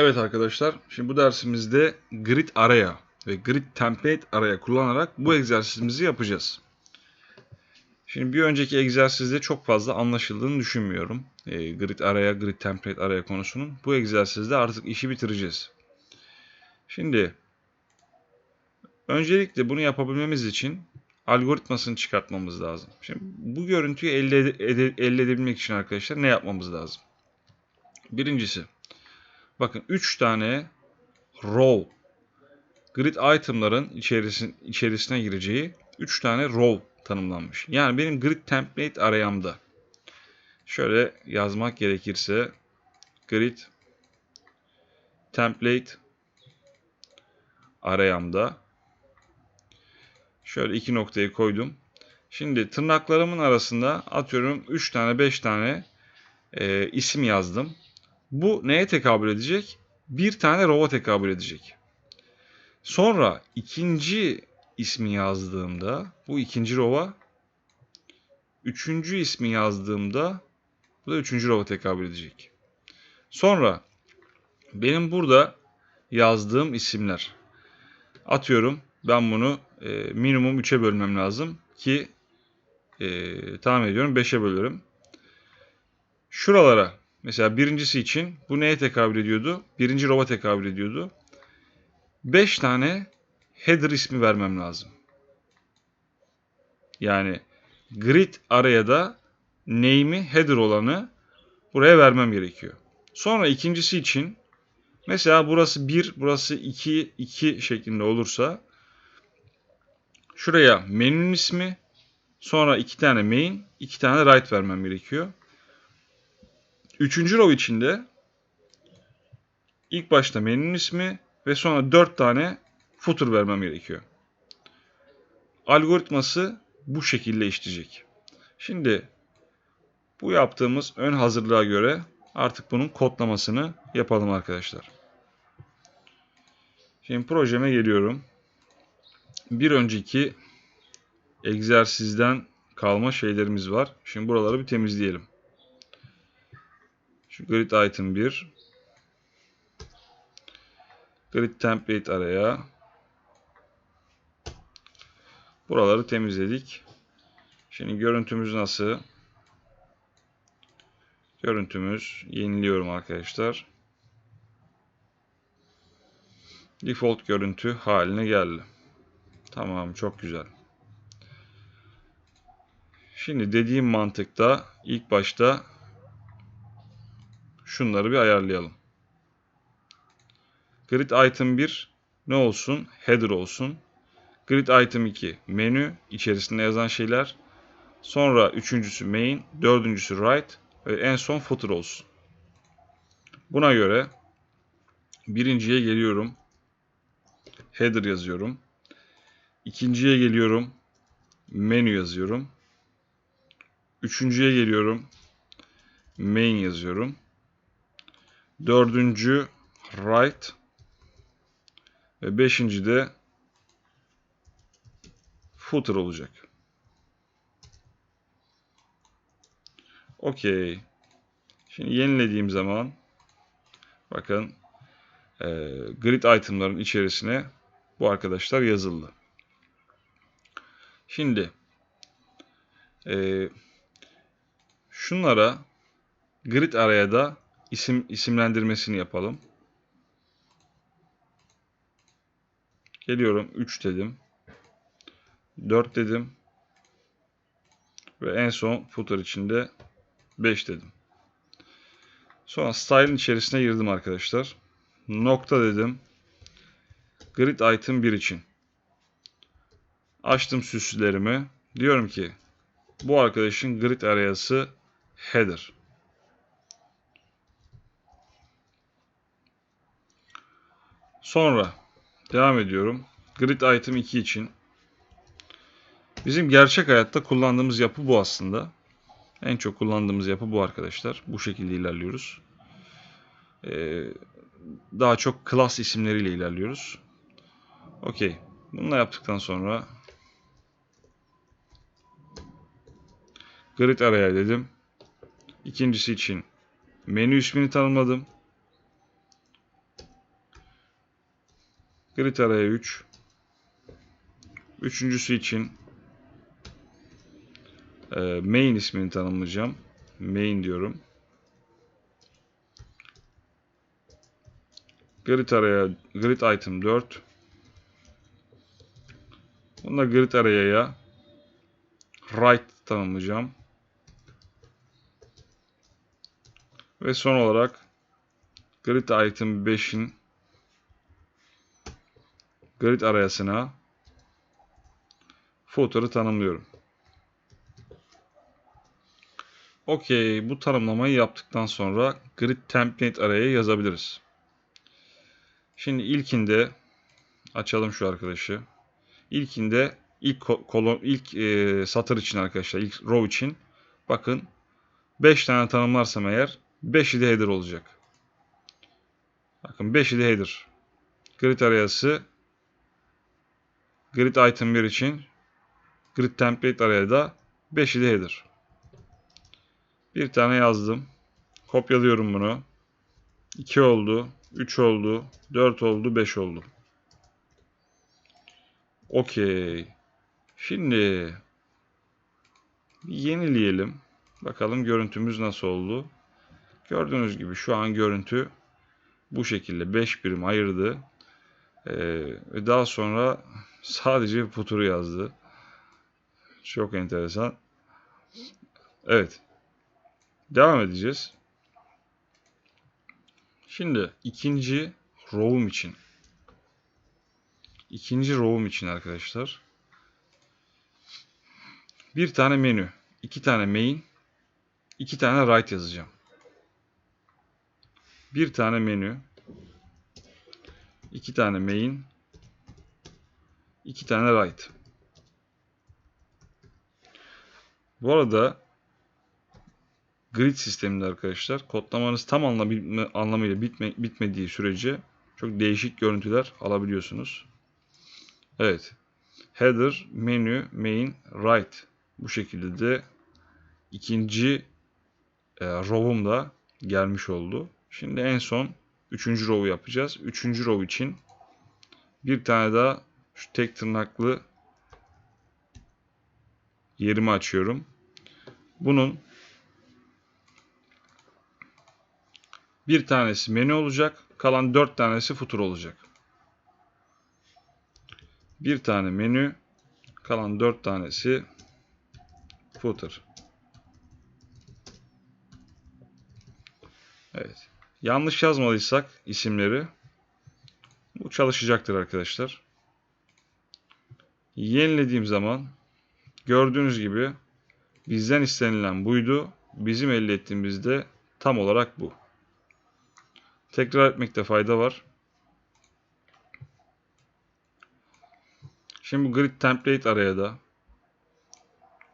Evet arkadaşlar, şimdi bu dersimizde grid araya ve grid template araya kullanarak bu egzersizimizi yapacağız. Şimdi bir önceki egzersizde çok fazla anlaşıldığını düşünmüyorum. E, grid araya, grid template araya konusunun. Bu egzersizde artık işi bitireceğiz. Şimdi öncelikle bunu yapabilmemiz için algoritmasını çıkartmamız lazım. Şimdi bu görüntüyü elde, ede, elde edebilmek için arkadaşlar ne yapmamız lazım? Birincisi Bakın 3 tane row grid item'ların içerisin, içerisine gireceği 3 tane row tanımlanmış. Yani benim grid template arayamda şöyle yazmak gerekirse grid template arayamda şöyle iki noktayı koydum. Şimdi tırnaklarımın arasında atıyorum 3 tane 5 tane e, isim yazdım. Bu neye tekabül edecek? Bir tane row'a tekabül edecek. Sonra ikinci ismi yazdığımda bu ikinci row'a üçüncü ismi yazdığımda bu da üçüncü row'a tekabül edecek. Sonra benim burada yazdığım isimler atıyorum ben bunu e, minimum 3'e bölmem lazım ki e, tahmin ediyorum 5'e bölürüm. Şuralara Mesela birincisi için bu neye tekabül ediyordu? Birinci rova tekabül ediyordu. 5 tane header ismi vermem lazım. Yani grid araya da name'i header olanı buraya vermem gerekiyor. Sonra ikincisi için mesela burası 1, burası 2, 2 şeklinde olursa şuraya menünün ismi, sonra iki tane main, iki tane right vermem gerekiyor. Üçüncü row içinde ilk başta menünün ismi ve sonra dört tane footer vermem gerekiyor. Algoritması bu şekilde işleyecek. Şimdi bu yaptığımız ön hazırlığa göre artık bunun kodlamasını yapalım arkadaşlar. Şimdi projeme geliyorum. Bir önceki egzersizden kalma şeylerimiz var. Şimdi buraları bir temizleyelim. Grid item 1. Grid template araya. Buraları temizledik. Şimdi görüntümüz nasıl? Görüntümüz yeniliyorum arkadaşlar. Default görüntü haline geldi. Tamam çok güzel. Şimdi dediğim mantıkta ilk başta şunları bir ayarlayalım. Grid item 1 ne olsun? Header olsun. Grid item 2 menü içerisinde yazan şeyler. Sonra üçüncüsü main, dördüncüsü right ve en son footer olsun. Buna göre birinciye geliyorum. Header yazıyorum. İkinciye geliyorum. Menü yazıyorum. Üçüncüye geliyorum. Main yazıyorum. Dördüncü right. Ve beşinci de footer olacak. Okey. Şimdi yenilediğim zaman bakın e, grid itemların içerisine bu arkadaşlar yazıldı. Şimdi e, şunlara grid araya da isim isimlendirmesini yapalım. Geliyorum 3 dedim. 4 dedim. Ve en son footer içinde 5 dedim. Sonra style'ın içerisine girdim arkadaşlar. Nokta dedim. Grid item 1 için. Açtım süslerimi. Diyorum ki bu arkadaşın grid arayası header. Sonra devam ediyorum. Grid item 2 için. Bizim gerçek hayatta kullandığımız yapı bu aslında. En çok kullandığımız yapı bu arkadaşlar. Bu şekilde ilerliyoruz. Ee, daha çok klas isimleriyle ilerliyoruz. Okey. Bunu yaptıktan sonra grid araya dedim. İkincisi için menü ismini tanımladım. Grid araya 3. Üçüncüsü için e, main ismini tanımlayacağım. Main diyorum. Grid araya grid item 4. Bunda grid araya right tanımlayacağım. Ve son olarak grid item 5'in grid arayasına footer'ı tanımlıyorum. Okey, bu tanımlamayı yaptıktan sonra grid template araya yazabiliriz. Şimdi ilkinde açalım şu arkadaşı. İlkinde ilk kolon ilk e, satır için arkadaşlar, ilk row için bakın 5 tane tanımlarsam eğer 5'i de header olacak. Bakın 5'i de header. Grid arayası grid item 1 için grid template araya da 5'i de header. Bir tane yazdım. Kopyalıyorum bunu. 2 oldu, 3 oldu, 4 oldu, 5 oldu. Okey. Şimdi yenileyelim. Bakalım görüntümüz nasıl oldu. Gördüğünüz gibi şu an görüntü bu şekilde 5 birim ayırdı. Ee, ve daha sonra sadece futuru yazdı. Çok enteresan. Evet. Devam edeceğiz. Şimdi ikinci row'um için. İkinci row'um için arkadaşlar. Bir tane menü, iki tane main, iki tane right yazacağım. Bir tane menü, iki tane main, iki tane right. Bu arada grid sisteminde arkadaşlar kodlamanız tam anlamıyla bitme, bitmediği sürece çok değişik görüntüler alabiliyorsunuz. Evet. Header, menü, main, right. Bu şekilde de ikinci e, row'um da gelmiş oldu. Şimdi en son üçüncü row'u yapacağız. Üçüncü row için bir tane daha şu tek tırnaklı yerimi açıyorum. Bunun bir tanesi menü olacak. Kalan dört tanesi footer olacak. Bir tane menü. Kalan dört tanesi footer. Evet. Yanlış yazmadıysak isimleri bu çalışacaktır arkadaşlar. Yenilediğim zaman gördüğünüz gibi bizden istenilen buydu. Bizim elde ettiğimiz de tam olarak bu. Tekrar etmekte fayda var. Şimdi bu grid template araya da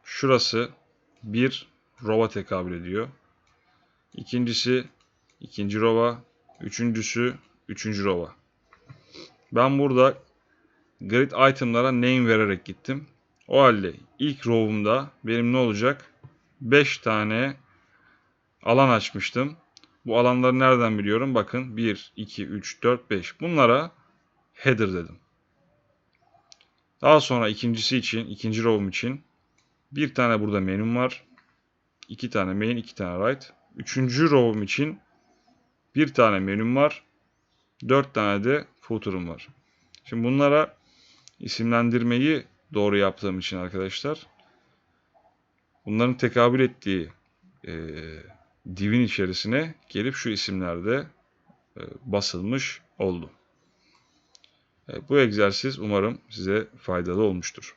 şurası bir row'a tekabül ediyor. İkincisi ikinci row'a, üçüncüsü üçüncü row'a. Ben burada grid item'lara name vererek gittim. O halde ilk row'umda benim ne olacak? 5 tane alan açmıştım. Bu alanları nereden biliyorum? Bakın 1, 2, 3, 4, 5. Bunlara header dedim. Daha sonra ikincisi için, ikinci row'um için bir tane burada menüm var. iki tane main, iki tane right. Üçüncü row'um için bir tane menüm var. Dört tane de footer'ım var. Şimdi bunlara isimlendirmeyi doğru yaptığım için arkadaşlar bunların tekabül ettiği e, divin içerisine gelip şu isimlerde e, basılmış oldu. E, bu egzersiz umarım size faydalı olmuştur.